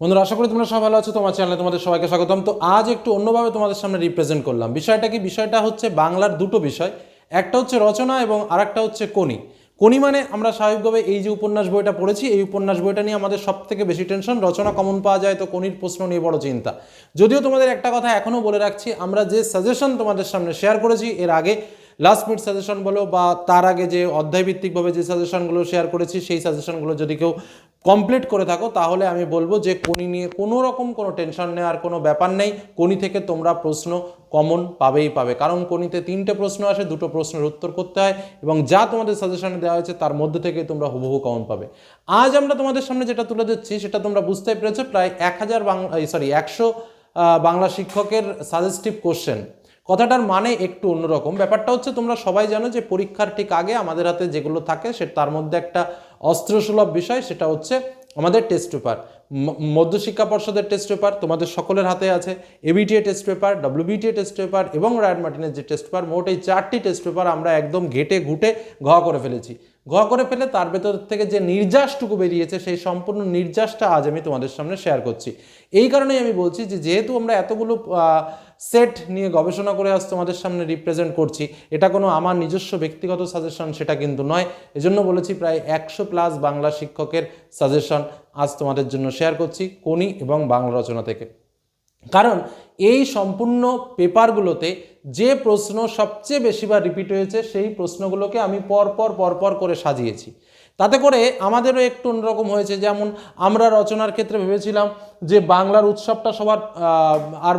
বন্ধুরা, আশা করি তোমরা সবাই ভালো আছো, তোমার চ্যানেলে তোমাদের সবাইকে স্বাগতম। তো আজ একটু অন্যভাবে তোমাদের সামনে রিপ্রেজেন্ট করলাম। বিষয়টা কি? বিষয়টা হচ্ছে বাংলার দুটো বিষয়। একটা হচ্ছে রচনা এবং আরেকটা হচ্ছে কোনি কোনি মানে আমরা স্বাভাবিকভাবে এই যে উপন্যাস বইটা পড়েছি, এই উপন্যাস বইটা নিয়ে আমাদের সব থেকে বেশি টেনশন রচনা কমন পাওয়া যায়, তো কোনির প্রশ্ন নিয়ে বড় চিন্তা। যদিও তোমাদের একটা কথা এখনও বলে রাখছি, আমরা যে সাজেশন তোমাদের সামনে শেয়ার করেছি, এর আগে লাস্ট মিনিট সাজেশন বলো বা তার আগে যে অধ্যায়ভিত্তিকভাবে যে সাজেশনগুলো শেয়ার করেছি, সেই সাজেশনগুলো যদি কেউ কমপ্লিট করে থাকো, তাহলে আমি বলব যে কোনি নিয়ে কোনো রকম কোনো টেনশন নেওয়ার কোনো ব্যাপার নেই। কোনি থেকে তোমরা প্রশ্ন কমন পাবেই পাবে। কারণ কোনিতে তিনটে প্রশ্ন আসে, দুটো প্রশ্নের উত্তর করতে হয় এবং যা তোমাদের সাজেশনে দেওয়া হয়েছে, তার মধ্যে থেকে তোমরা হুবহু কমন পাবে। আজ আমরা তোমাদের সামনে যেটা তুলে দিচ্ছি সেটা তোমরা বুঝতেই পেরেছ, প্রায় এক হাজার বাংলা সরি একশো বাংলা শিক্ষকের সাজেস্টিভ কোশ্চেন কথাটার মানে একটু অন্যরকম। ব্যাপারটা হচ্ছে তোমরা সবাই জানো যে পরীক্ষার ঠিক আগে আমাদের হাতে যেগুলো থাকে সে তার মধ্যে একটা অস্ত্রসুলভ বিষয়, সেটা হচ্ছে আমাদের টেস্ট পেপার মধ্যশিক্ষা পর্ষদের টেস্ট পেপার তোমাদের সকলের হাতে আছে ABTA test paper WBTA test paper এবং রায়ন মার্টিনের যে টেস্ট পেপার মোট এই চারটি টেস্ট পেপার আমরা একদম ঘেটে ঘুটে ঘ করে ফেলেছি। ঘ করে ফেলে তার ভেতর থেকে যে নির্যাসটুকু বেরিয়েছে সেই সম্পূর্ণ নির্যাসটা আজ আমি তোমাদের সামনে শেয়ার করছি। এই কারণেই আমি বলছি যে যেহেতু আমরা এতগুলো সেট নিয়ে গবেষণা করে আজ তোমাদের সামনে রিপ্রেজেন্ট করছি, এটা কোনো আমার নিজস্ব ব্যক্তিগত সাজেশন সেটা কিন্তু নয়। এজন্য বলেছি প্রায় একশো প্লাস বাংলা শিক্ষকের সাজেশন আজ তোমাদের জন্য শেয়ার করছি কোনি এবং বাংলা রচনা থেকে। কারণ এই সম্পূর্ণ পেপারগুলোতে যে প্রশ্ন সবচেয়ে বেশিবার রিপিট হয়েছে, সেই প্রশ্নগুলোকে আমি পরপর পরপর করে সাজিয়েছি। তাতে করে আমাদেরও একটু অন্যরকম হয়েছে। যেমন আমরা রচনার ক্ষেত্রে ভেবেছিলাম যে বাংলার উৎসবটা সবার আর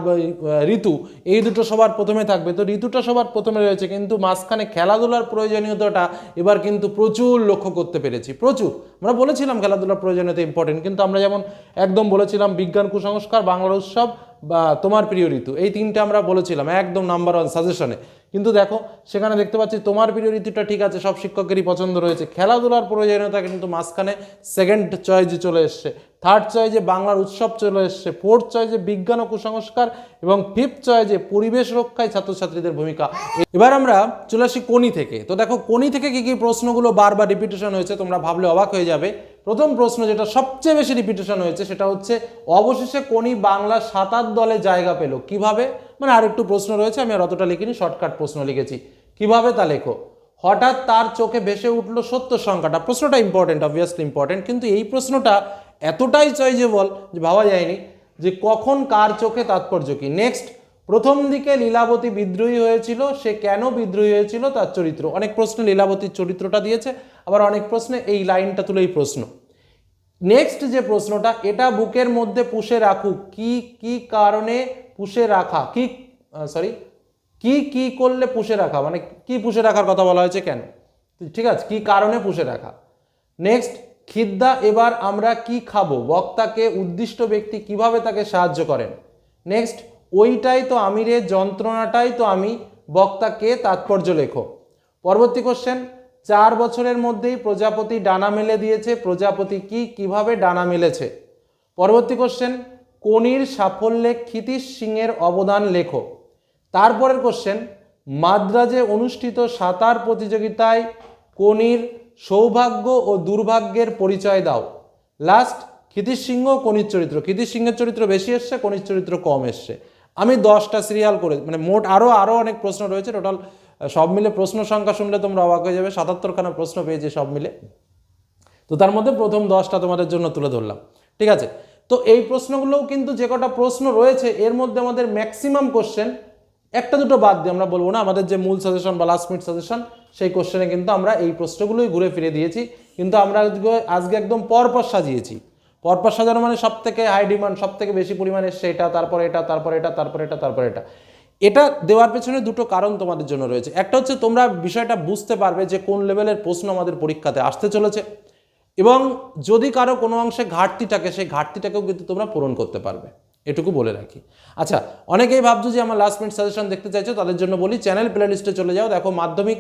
ঋতু, এই দুটো সবার প্রথমে থাকবে। তো ঋতুটা সবার প্রথমে রয়েছে, কিন্তু মাঝখানে খেলাধুলার প্রয়োজনীয়তাটা এবার কিন্তু প্রচুর লক্ষ্য করতে পেরেছি। প্রচুর। আমরা বলেছিলাম খেলাধুলার প্রয়োজনীয়তা ইম্পর্টেন্ট কিন্তু আমরা যেমন একদম বলেছিলাম বিজ্ঞান কুসংস্কার, বাংলার উৎসব বা তোমার প্রিয় ঋতু, এই তিনটে আমরা বলেছিলাম, একদম নাম্বার ওয়ান সাজেশনে কিন্তু দেখো, সেখানে দেখতে পাচ্ছি তোমার প্রিয় ঋতুটা ঠিক আছে, সব শিক্ষকেরই পছন্দ রয়েছে। খেলাধুলার প্রয়োজনীয়তা কিন্তু মাঝখানে সেকেন্ড চয়েজে চলে এসছে। থার্ড চয়েজে বাংলার উৎসব চলে এসছে। ফোর্থ চয়েজে বিজ্ঞান ও কুসংস্কার এবং ফিফথ চয়েজে পরিবেশ রক্ষায় ছাত্রছাত্রীদের ভূমিকা। এবার আমরা চলে আসি কোনি থেকে। তো দেখো কোনি থেকে কি কি প্রশ্নগুলো বারবার রিপিটেশন হয়েছে, তোমরা ভাবলে অবাক হয়ে যাবে। প্রথম প্রশ্ন যেটা সবচেয়ে বেশি রিপিটেশন হয়েছে, সেটা হচ্ছে অবশেষে কোনি বাংলা সাঁতার দলে জায়গা পেল? কীভাবে? মানে আরেকটু প্রশ্ন রয়েছে, আমি আর অতটা লিখিনি শর্টকাট প্রশ্ন লিখেছি। কীভাবে তা লেখো? হঠাৎ তার চোখে ভেসে উঠল সত্য সংখ্যাটা। প্রশ্নটা ইম্পর্টেন্ট অবভিয়াসলি ইম্পর্টেন্ট কিন্তু এই প্রশ্নটা এতটাই চয়েজেবল যে ভাবা যায়নি যে কখন কার চোখে তাৎপর্য কি। নেক্সট প্রথম দিকে লীলাবতী বিদ্রোহী হয়েছিল, সে কেন বিদ্রোহী হয়েছিল তার চরিত্র। অনেক প্রশ্নে লীলাবতীর চরিত্রটা দিয়েছে, আবার অনেক প্রশ্নে এই লাইনটা তুলেই প্রশ্ন। নেক্সট যে প্রশ্নটা, এটা বুকের মধ্যে পুষে রাখুক, কি কি কারণে পুষে রাখা, কি সরি কি কি করলে পুষে রাখা মানে কি পুষে রাখার কথা বলা হয়েছে কেন? ঠিক আছে, কি কারণে পুষে রাখা। নেক্সট খিদ্দা, এবার আমরা কি খাব? বক্তাকে, উদ্দিষ্ট ব্যক্তি কীভাবে তাকে সাহায্য করেন? নেক্সট ওইটাই তো আমিরের যন্ত্রণাটাই তো আমি বক্তাকে তাৎপর্য লেখো। পরবর্তী কোশ্চেন চার বছরের মধ্যেই প্রজাপতি ডানা মেলে দিয়েছে, প্রজাপতি কি, কীভাবে ডানা মেলেছে? পরবর্তী কোশ্চেন কোনির সাফল্যে ক্ষিতীশ সিংয়ের অবদান লেখো। তারপরের কোশ্চেন মাদ্রাজে অনুষ্ঠিত সাঁতার প্রতিযোগিতায় কোনির সৌভাগ্য ও দুর্ভাগ্যের পরিচয় দাও। লাস্ট ক্ষিতীশ সিংহ কনির চরিত্র। ক্ষিতীশ সিংহের চরিত্র বেশি এসছে কনির চরিত্র কম এসছে। আমি দশটা সিরিয়াল করে মানে মোট আরও আরও অনেক প্রশ্ন রয়েছে। টোটাল সব মিলে প্রশ্ন সংখ্যা শুনলে তোমরা অবাক হয়ে যাবে। সাতাত্তরখানা প্রশ্ন পেয়েছি সব মিলে। তো তার মধ্যে প্রথম দশটা তোমাদের জন্য তুলে ধরলাম। ঠিক আছে? তো এই প্রশ্নগুলোও কিন্তু যে কটা প্রশ্ন রয়েছে, এর মধ্যে আমাদের ম্যাক্সিমাম কোশ্চেন একটা দুটো বাদ দিয়ে আমরা বলব না, আমাদের যে মূল সাজেশন বা লাস্ট মিনিট সাজেশন সেই কোশ্চেনে কিন্তু আমরা এই প্রশ্নগুলোই ঘুরে ফিরে দিয়েছি। কিন্তু আমরা আজকে একদম পরপর সাজিয়েছি। পরপর সাজানো মানে সব থেকে হাই ডিমান্ড সব থেকে বেশি পরিমাণে এসছে এটা তারপর এটা তারপর এটা তারপর এটা তারপর এটা। এটা দেওয়ার পেছনে দুটো কারণ তোমাদের জন্য রয়েছে। একটা হচ্ছে তোমরা বিষয়টা বুঝতে পারবে যে কোন লেভেলের প্রশ্ন আমাদের পরীক্ষাতে আসতে চলেছে এবং যদি কারও কোনো অংশে ঘাটতি থাকে, সেই ঘাটতিটাকেও কিন্তু তোমরা পূরণ করতে পারবে। এটুকু বলে রাখি। আচ্ছা অনেকেই ভাবছ যে আমার লাস্ট মিনিট সাজেশন দেখতে চাইছো, তাদের জন্য বলি চ্যানেল প্লে লিস্টে চলে যাও। দেখো মাধ্যমিক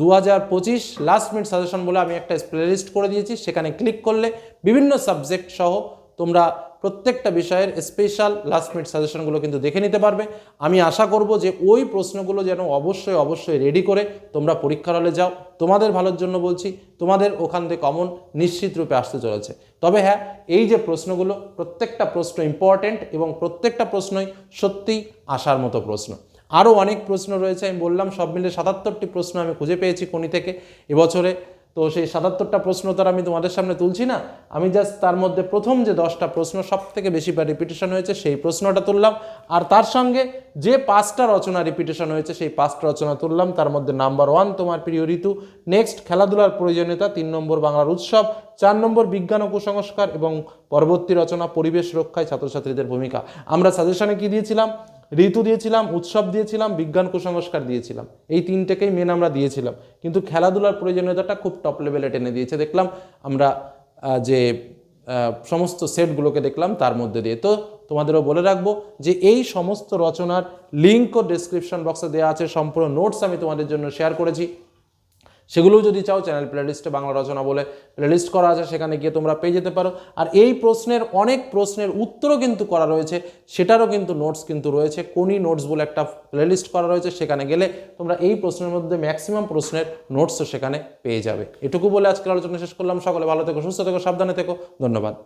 দু হাজার পঁচিশ লাস্ট মিনিট সাজেশন বলে আমি একটা প্লে লিস্ট করে দিয়েছি। সেখানে ক্লিক করলে বিভিন্ন সাবজেক্ট সহ তোমরা প্রত্যেকটা বিষয়ের স্পেশাল লাস্ট মিনিট সাজেশনগুলো কিন্তু দেখে নিতে পারবে। আমি আশা করব যে ওই প্রশ্নগুলো যেন অবশ্যই অবশ্যই রেডি করে তোমরা পরীক্ষার হলে যাও। তোমাদের ভালোর জন্য বলছি, তোমাদের ওখান থেকে কমন নিশ্চিত রূপে আসতে চলেছে। তবে হ্যাঁ এই যে প্রশ্নগুলো, প্রত্যেকটা প্রশ্ন ইম্পর্ট্যান্ট এবং প্রত্যেকটা প্রশ্নই সত্যিই আসার মতো প্রশ্ন। আরও অনেক প্রশ্ন রয়েছে, আমি বললাম, সব মিলে সাতাত্তরটি প্রশ্ন আমি খুঁজে পেয়েছি কোনি থেকে এবছরে। তো সেই সাতাত্তরটা প্রশ্ন তো আমি তোমাদের সামনে তুলছি না। আমি জাস্ট তার মধ্যে প্রথম যে দশটা প্রশ্ন সব থেকে বেশি রিপিটেশন হয়েছে, সেই প্রশ্নটা তুললাম। আর তার সঙ্গে যে পাঁচটা রচনা রিপিটেশন হয়েছে, সেই পাঁচটা রচনা তুললাম। তার মধ্যে নাম্বার ওয়ান তোমার প্রিয় ঋতু নেক্সট খেলাধুলার প্রয়োজনীয়তা, তিন নম্বর বাংলার উৎসব, চার নম্বর বিজ্ঞান ও কুসংস্কার এবং পরবর্তী রচনা, পরিবেশ রক্ষায় ছাত্রছাত্রীদের ভূমিকা। আমরা সাজেশনে কি দিয়েছিলাম? ঋতু দিয়েছিলাম, উৎসব দিয়েছিলাম, বিজ্ঞান কুসংস্কার দিয়েছিলাম। এই তিনটেকেই মেন আমরা দিয়েছিলাম। কিন্তু খেলাধুলার প্রয়োজনীয়তাটা খুব টপ লেভেলে টেনে দিয়েছে। দেখলাম আমরা যে সমস্ত সেটগুলোকে দেখলাম তার মধ্যে দিয়ে। তো তোমাদেরও বলে রাখব যে এই সমস্ত রচনার লিঙ্ক ও ডেসক্রিপশন বক্সে দেওয়া আছে। সম্পূর্ণ নোটস আমি তোমাদের জন্য শেয়ার করেছি। সেগুলোও যদি চাও চ্যানেল প্লেলিস্টে বাংলা রচনা বলে প্লেলিস্ট করা আছে, সেখানে গিয়ে তোমরা পেয়ে যেতে পারো। আর এই প্রশ্নের, অনেক প্রশ্নের উত্তরও কিন্তু করা রয়েছে, সেটারও কিন্তু নোটস কিন্তু রয়েছে, কোনি নোটস বলে একটা প্লেলিস্ট করা রয়েছে, সেখানে গেলে তোমরা এই প্রশ্নের মধ্যে ম্যাক্সিমাম প্রশ্নের নোটসও সেখানে পেয়ে যাবে। এটুকু বলে আজকের আলোচনা শেষ করলাম। সকলে ভালো থেকো, সুস্থ থেকো, সাবধানে থেকো। ধন্যবাদ।